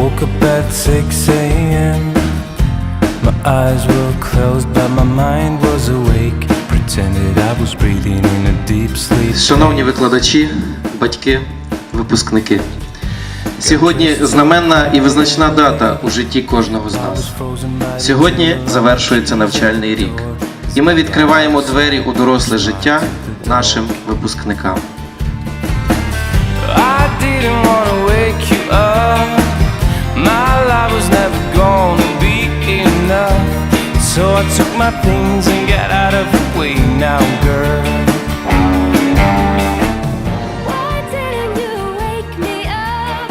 woke up at 6 a.m. My eyes were closed, but my mind was awake. Pretended I was breathing in a deep sleep. Шановні викладачі, батьки, випускники. Сьогодні знаменна і визначна дата у житті кожного з нас. Сьогодні завершується навчальний рік, і ми відкриваємо двері у доросле життя нашим випускникам. I didn't wanna wake you up. My life was never gonna be enough. So I took my things and got out of the way now, girl. Why didn't you wake me up?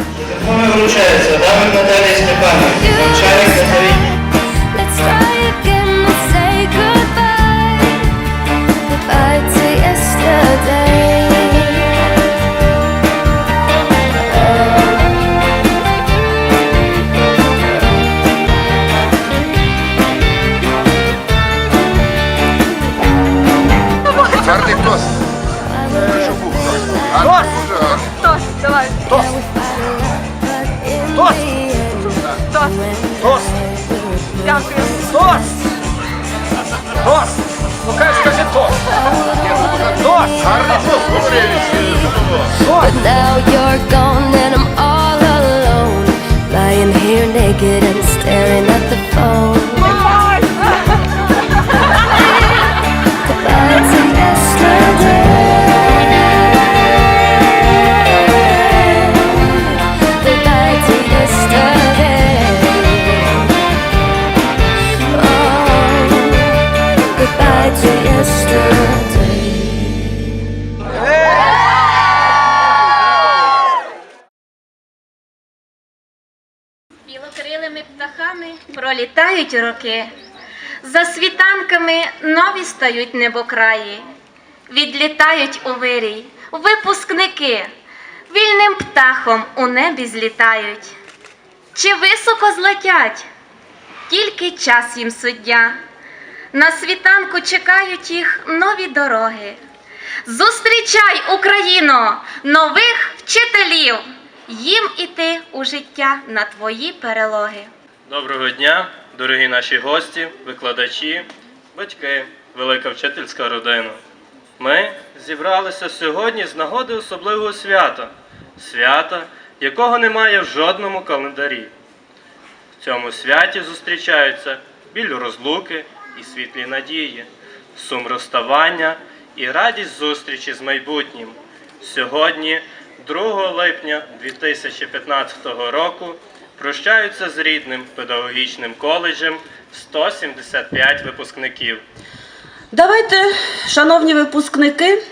Пролітають роки, за світанками нові стають небокраї, відлітають у вирій випускники, вільним птахом у небі злітають. Чи високо злетять? Тільки час їм суддя. На світанку чекають їх нові дороги. Зустрічай, Україно, нових вчителів! Їм іти у життя на твої перелоги. Доброго дня, дорогі наші гості, викладачі, батьки, велика вчительська родина. Ми зібралися сьогодні з нагоди особливого свята, свята, якого немає в жодному календарі. В цьому святі зустрічаються біль розлуки і світлі надії, сум розставання і радість зустрічі з майбутнім. Сьогодні, 2 липня 2015 року, прощаються з рідним педагогічним коледжем 175 випускників. Давайте, шановні випускники,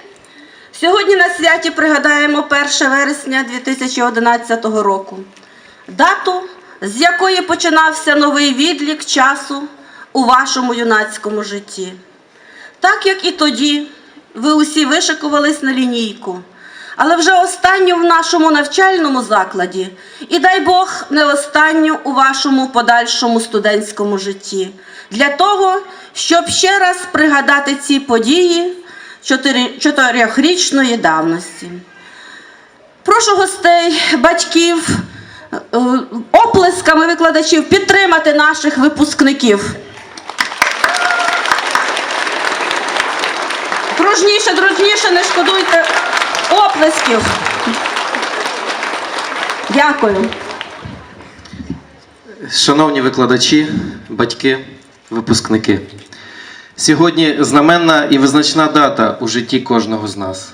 сьогодні на святі пригадаємо 1 вересня 2011 року, дату, з якої починався новий відлік часу у вашому юнацькому житті. Так як і тоді, ви усі вишикувались на лінійку, але вже останню в нашому навчальному закладі, і дай Бог не останню у вашому подальшому студентському житті, для того, щоб ще раз пригадати ці події чотирьохрічної давності. Прошу гостей, батьків, е, оплесками викладачів підтримати наших випускників. Дружніше, дружніше, не шкодуйте оплесків. Дякую. Шановні викладачі, батьки, випускники. Сьогодні знаменна і визначна дата у житті кожного з нас.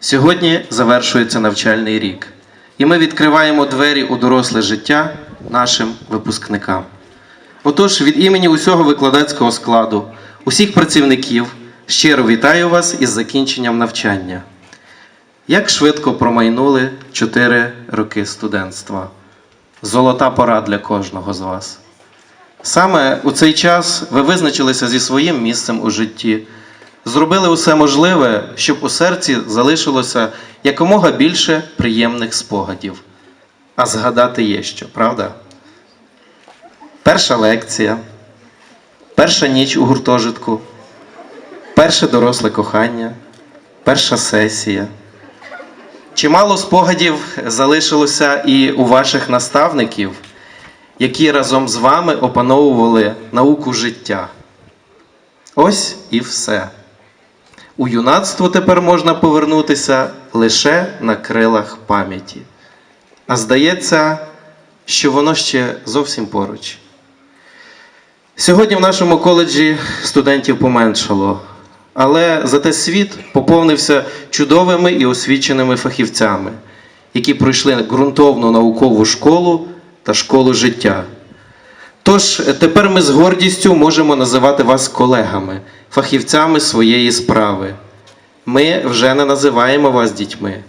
Сьогодні завершується навчальний рік, і ми відкриваємо двері у доросле життя нашим випускникам. Отож, від імені усього викладацького складу, усіх працівників, щиро вітаю вас із закінченням навчання. Як швидко промайнули 4 роки студентства. Золота пора для кожного з вас. Саме у цей час ви визначилися зі своїм місцем у житті, зробили усе можливе, щоб у серці залишилося якомога більше приємних спогадів. А згадати є що, правда? Перша лекція, перша ніч у гуртожитку, перше доросле кохання, перша сесія. Чимало спогадів залишилося і у ваших наставників, які разом з вами опановували науку життя. Ось і все. У юнацтво тепер можна повернутися лише на крилах пам'яті. А здається, що воно ще зовсім поруч. Сьогодні в нашому коледжі студентів поменшало, але зате світ поповнився чудовими і освіченими фахівцями, які пройшли ґрунтовну наукову школу та школу життя. Тож тепер ми з гордістю можемо називати вас колегами, фахівцями своєї справи. Ми вже не називаємо вас дітьми.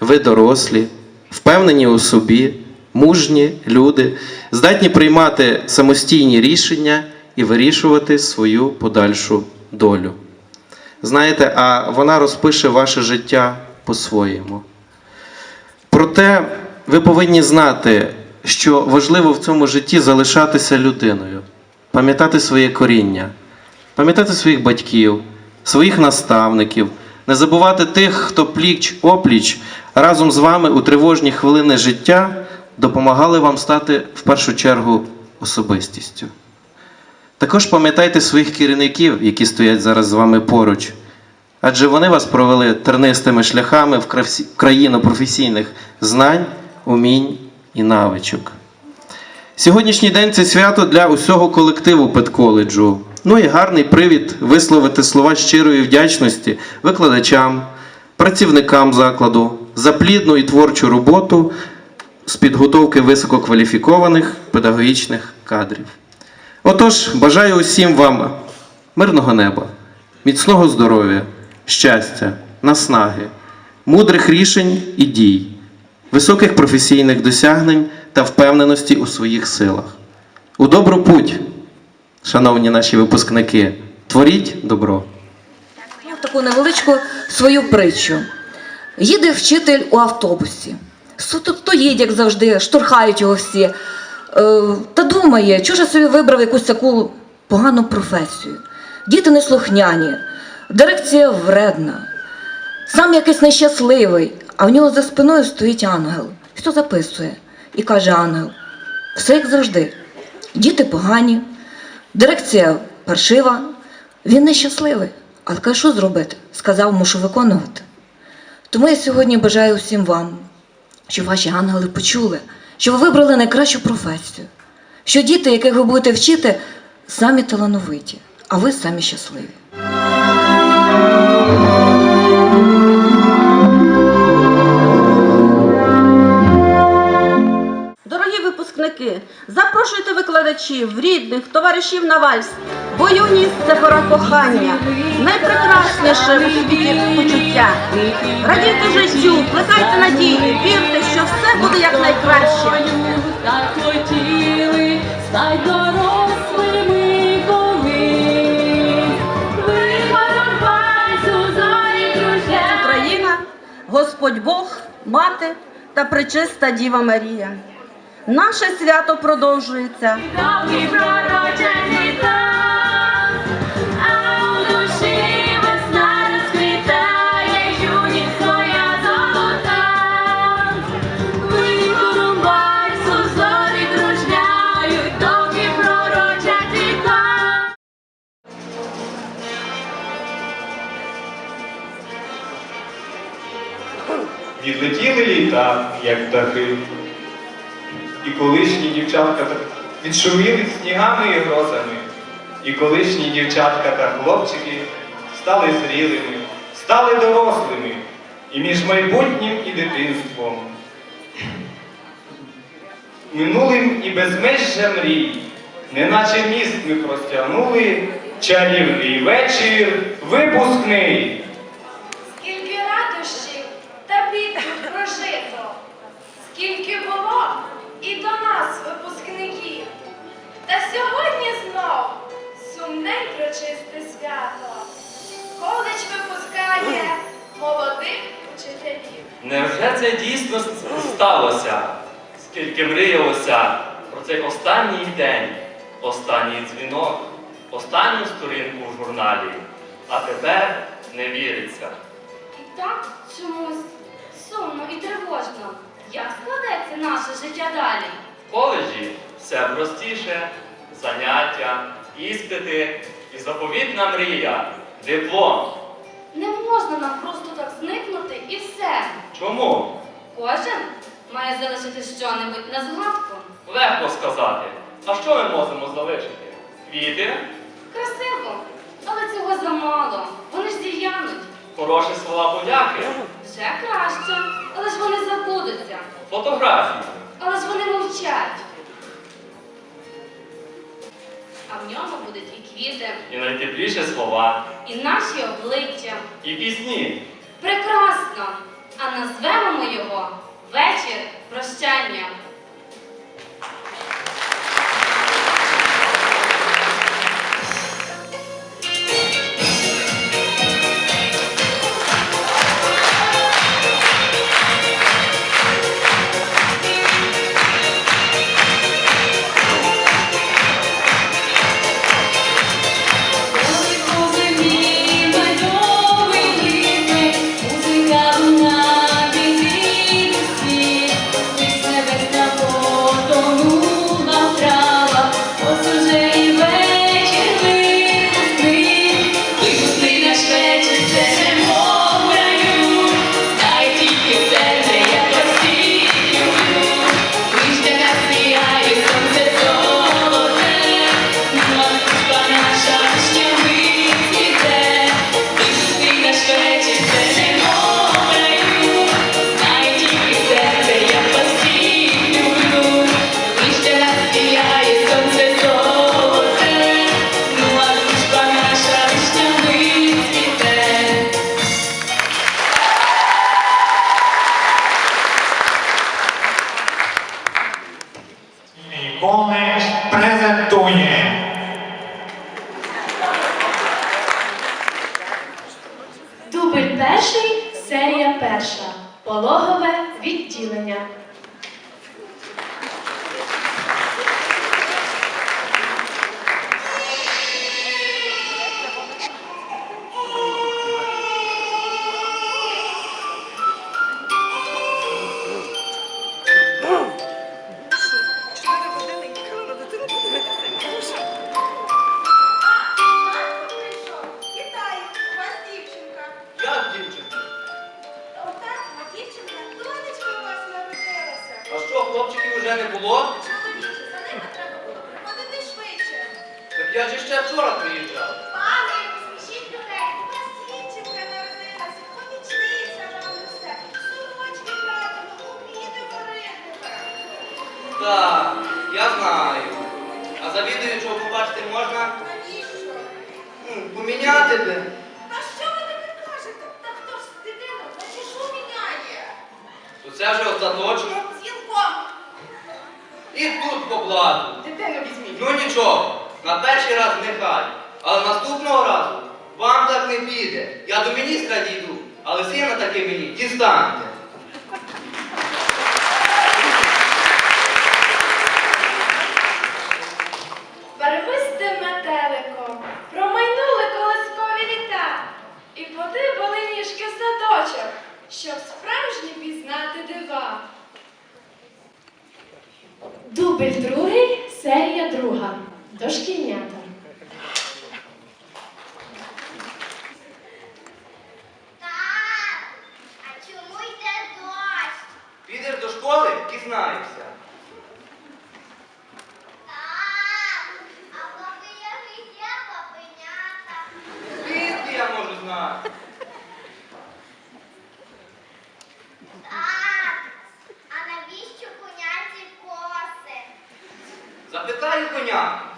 Ви дорослі, впевнені у собі, мужні люди, здатні приймати самостійні рішення і вирішувати свою подальшу долю. Знаєте, а вона розпише ваше життя по-своєму. Проте ви повинні знати, що важливо в цьому житті залишатися людиною, пам'ятати своє коріння, пам'ятати своїх батьків, своїх наставників, не забувати тих, хто пліч опліч разом з вами у тривожні хвилини життя допомагали вам стати в першу чергу особистістю. Також пам'ятайте своїх керівників, які стоять зараз з вами поруч, адже вони вас провели тернистими шляхами в країну професійних знань, умінь і навичок. Сьогоднішній день це свято для усього колективу педколеджу. Ну і гарний привід висловити слова щирої вдячності викладачам, працівникам закладу за плідну і творчу роботу з підготовки висококваліфікованих педагогічних кадрів. Отож, бажаю усім вам мирного неба, міцного здоров'я, щастя, наснаги, мудрих рішень і дій, високих професійних досягнень та впевненості у своїх силах. У добру путь, шановні наші випускники, творіть добро. Мав таку невеличку свою притчу. Їде вчитель у автобусі. Суто стоїть, як завжди, штурхають його всі. Е, та думає, ж собі вибрав якусь таку погану професію. Діти неслухняні, дирекція вредна, сам якийсь нещасливий, а в нього за спиною стоїть ангел. Все записує. І каже ангел: все як завжди. Діти погані, дирекція паршива, він нещасливий. Але каже, що зробити? Сказав, мушу виконувати. Тому я сьогодні бажаю всім вам, щоб ваші ангели почули, що ви вибрали найкращу професію, що діти, яких ви будете вчити, самі талановиті, а ви самі щасливі. Дорогі випускники, запрошуйте викладачів, рідних, товаришів на вальс. Бо юність це пора кохання, найпрекрасніше у світі почуття. Радійте життю, плекайте надії, вірте, що все буде якнайкраще. Так хотіли стать дорослими колись. Україна, Господь Бог, Мати та Пречиста Діва Марія. Наше свято продовжується. Відлетіли літа, як птахи, і колишні дівчатка відшуміли снігами і грозами, і колишні дівчатка та хлопчики стали зрілими, стали дорослими, і між майбутнім і дитинством. Минулим і безмежжя мрій, неначе міст ми простягнули, чарівний вечір випускний. Скільки було і до нас випускників. Та сьогодні знов сумне й прочисте свято. Коледж випускає молодих учителів. Невже це дійсно сталося? Скільки мріялося про цей останній день, останній дзвінок, останню сторінку в журналі. А тепер не віриться. І так чомусь сумно і тривожно. Як складеться наше життя далі? В коледжі все простіше, заняття, іспити і заповітна мрія, диплом. Не можна нам просто так зникнути і все. Чому? Кожен має залишити що-небудь на згадку. Легко сказати. А що ми можемо залишити? Квіти, Красиво, але цього замало. Вони ж зів'януть. хороші слова подяки, Вже краще, але ж вони забудуться. фотографії. Але ж вони мовчать. А в ньому будуть і квіти, І найтепліші слова, і наші обличчя. і пісні. Прекрасно! А назвемо ми його Вечір прощання. Я до міністра дійду, але сина таки мені дістаньте. Барвистим метеликом промайнули колискові літа, і подибали ніжки в садочок, щоб справжні пізнати дива. Дубль другий, серія друга. Дошкільнята. Так, а чому йде дощ? Підеш до школи, дізнаєшся. Так, а поки я є бабенята. Звідки я можу знати? Так, а навіщо коняці коси? Запитаю коня.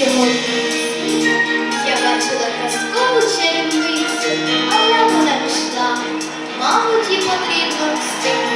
Сьогодні я бачила казкову чарівницю, але вона пішла. Мабуть, їй потрібно стільки.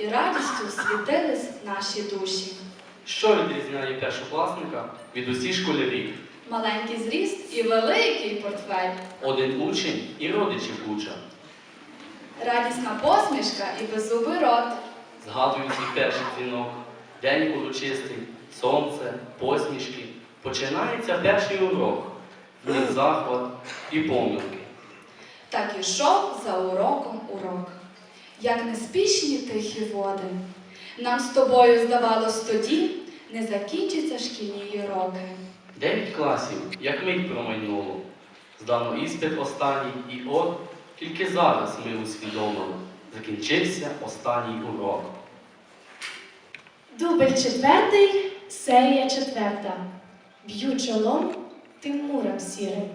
І радістю світились наші душі. Що відрізняє першокласника від усіх школярів? Маленький зріст і великий портфель, Один учень і родичі куча. радісна посмішка і беззубий рот. Згадують свій перший дзвінок, день урочистий, сонце, посмішки. Починається перший урок, в них захват і помилки. Так ішов за уроком урок. Як неспішні тихі води. Нам з тобою здавалось тоді, не закінчаться шкільні роки. Дев'ять класів, як мить промайнуло. Здано іспит останній, і от тільки зараз ми усвідомили. Закінчився останній урок. Дубль четвертий, серія четверта. Б'ю чолом тим муром сірим.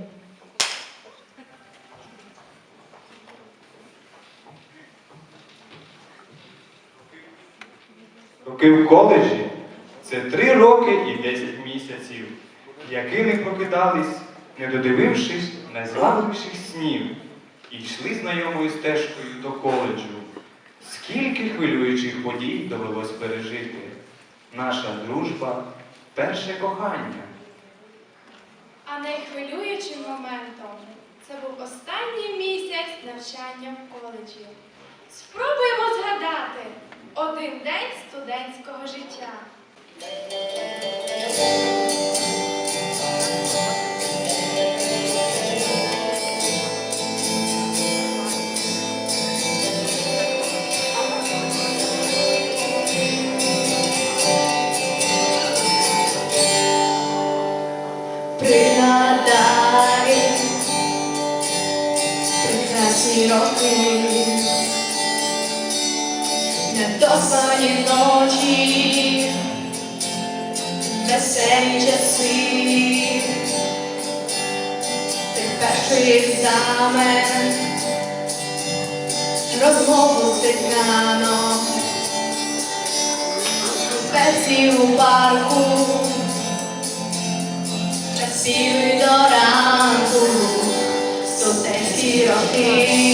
Роки в коледжі це три роки і 10 місяців, якими прокидались, не додивившись найзлагодніших снів, і йшли знайомою стежкою до коледжу. Скільки хвилюючих подій довелось пережити. Наша дружба перше кохання. А найхвилюючим моментом це був останній місяць навчання в коледжі. Спробуємо згадати один день студентського життя. Часи, ти перший екзамен, розмову з деканом, Пеці у парку. Часів до ранку, студентські роки,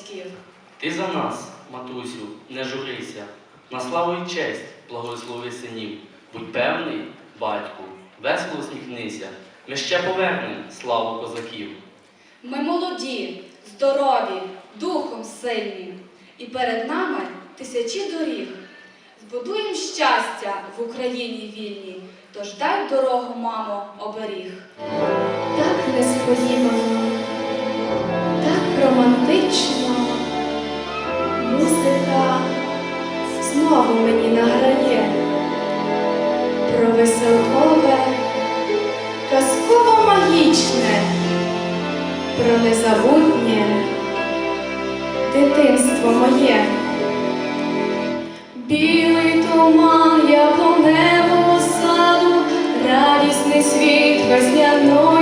батьків. Ти за нас, матусю, не журися. На славу і честь благослови синів. Будь певний, батьку, весело усміхнися. Ми ще повернемо славу козаків. Ми молоді, здорові, духом сильні, і перед нами тисячі доріг. Збудуємо щастя в Україні вільній, тож дай дорогу, мамо, оберіг. Так несподівано, так романтично. Музика знову мені награє про веселкове, казково магічне, про незабутнє дитинство моє. Білий туман, яблуневого саду, радісний світ весняної